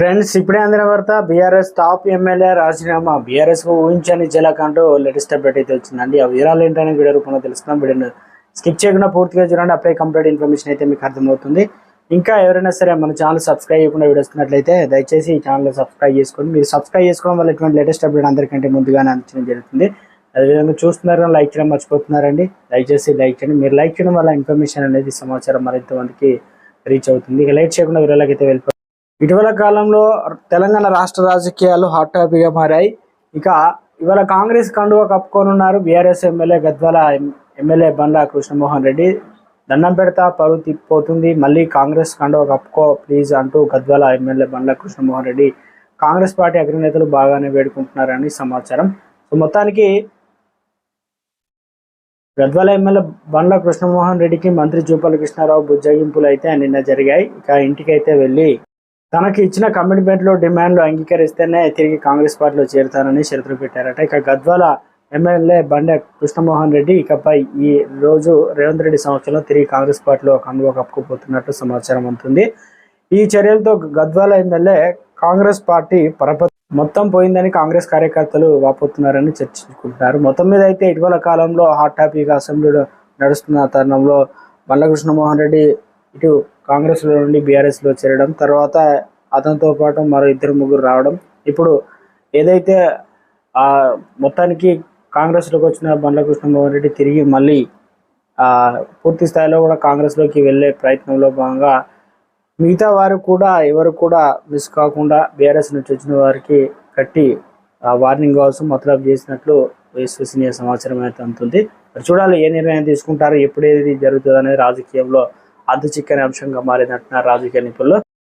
Friends ఇప్పుడే అందిన వార్త బీఆర్ఎస్ టాప్ ఎమ్మెల్యే రాజీనామా. బీఆర్ఎస్కు ఊహించని జలక్ అంటూ లేటెస్ట్ అప్డేట్ అయితే వచ్చిందండి. ఆ వివరాలు ఏంటనే వీడియో రూపంలో తెలుసుకున్నాం వీడియోని స్కిప్ చేయకుండా పూర్తిగా చూడండి. అప్పుడే కంప్లీట్ ఇన్ఫర్మేషన్ అయితే మీకు అర్థమవుతుంది. ఇంకా ఎవరైనా సరే మన ఛానల్ సబ్స్క్రైబ్ చేయకుండా వీడియో వస్తున్నట్లయితే దయచేసి ఈ ఛానల్ సబ్స్క్రైబ్ చేసుకోండి. మీరు సబ్స్క్రైబ్ చేసుకోవడం వల్ల ఇటువంటి లేటెస్ట్ అప్డేట్ అందరికంటే ముందుగానే అందించడం జరుగుతుంది. అదేవిధంగా చూస్తున్నారు లైక్ చేయడం మర్చిపోతున్నారండి. దయచేసి లైక్ చేయండి. మీరు లైక్ చేయడం వల్ల ఇన్ఫర్మేషన్ అనేది సమాచారం మరింత మందికి రీచ్ అవుతుంది. ఇక లైట్ చేయకుండా వీడియోలోకి అయితే వెళ్ళిపో ఇటీవల కాలంలో తెలంగాణ రాష్ట్ర రాజకీయాలు హాట్ టాపిక్గా మారాయి. ఇక ఇవాళ కాంగ్రెస్ కండువా కప్పుకోనున్నారు బీఆర్ఎస్ ఎమ్మెల్యే గద్వాల ఎం- ఎమ్మెల్యే బండ్ల కృష్ణమోహన్ రెడ్డి. దండం పెడతా పరువు తిప్పిపోతుంది మళ్ళీ కాంగ్రెస్ కండువా కప్పుకో ప్లీజ్ అంటూ గద్వాల ఎమ్మెల్యే బండ్ల కృష్ణమోహన్ రెడ్డి కాంగ్రెస్ పార్టీ అగ్రనేతలు బాగానే వేడుకుంటున్నారని సమాచారం. సో మొత్తానికి గద్వాల ఎమ్మెల్యే బండ్ల కృష్ణమోహన్ రెడ్డికి మంత్రి జూపల్లి కృష్ణారావు బుజ్జగింపులు అయితే నిన్న జరిగాయి. ఇక ఇంటికి అయితే వెళ్ళి తనకి ఇచ్చిన కమిట్మెంట్లు డిమాండ్లు అంగీకరిస్తేనే తిరిగి కాంగ్రెస్ పార్టీలో చేరుతానని షరతులు పెట్టారట. ఇక గద్వాల ఎమ్మెల్యే బండే కృష్ణమోహన్ రెడ్డి ఇకపై ఈ రోజు రేవంత్ రెడ్డి సంవత్సరంలో తిరిగి కాంగ్రెస్ పార్టీలో కండువా కప్పుకుపోతున్నట్లు సమాచారం అందుతుంది. ఈ చర్యలతో గద్వాల ఎమ్మెల్యే కాంగ్రెస్ పార్టీ పరపతి మొత్తం పోయిందని కాంగ్రెస్ కార్యకర్తలు వాపోతున్నారని చర్చించుకుంటున్నారు. మొత్తం మీద అయితే ఇటీవల కాలంలో హాట్ టాపిక్ అసెంబ్లీలో నడుస్తున్న తరుణంలో బండ్ల కృష్ణమోహన్ రెడ్డి ఇటు కాంగ్రెస్లో నుండి బీఆర్ఎస్లో చేరడం తర్వాత అతనితో పాటు మరో ఇద్దరు ముగ్గురు రావడం. ఇప్పుడు ఏదైతే మొత్తానికి కాంగ్రెస్లోకి వచ్చిన బండ్ల కృష్ణమోహన్ రెడ్డి తిరిగి మళ్ళీ పూర్తి స్థాయిలో కూడా కాంగ్రెస్లోకి వెళ్ళే ప్రయత్నంలో భాగంగా మిగతా వారు కూడా ఎవరు కూడా మిస్ కాకుండా బీఆర్ఎస్ నుంచి వచ్చిన వారికి కట్టి వార్నింగ్ కోసం మతలబ్ చేసినట్లు విశ్వసనీయ సమాచారం అయితే అందుతుంది. మరి చూడాలి ఏ నిర్ణయం తీసుకుంటారు ఎప్పుడు ఏది జరుగుతుంది అనేది రాజకీయంలో అద్దు చిక్కని అంశంగా మారిందంటున్నారు రాజకీయ నిపుణులు.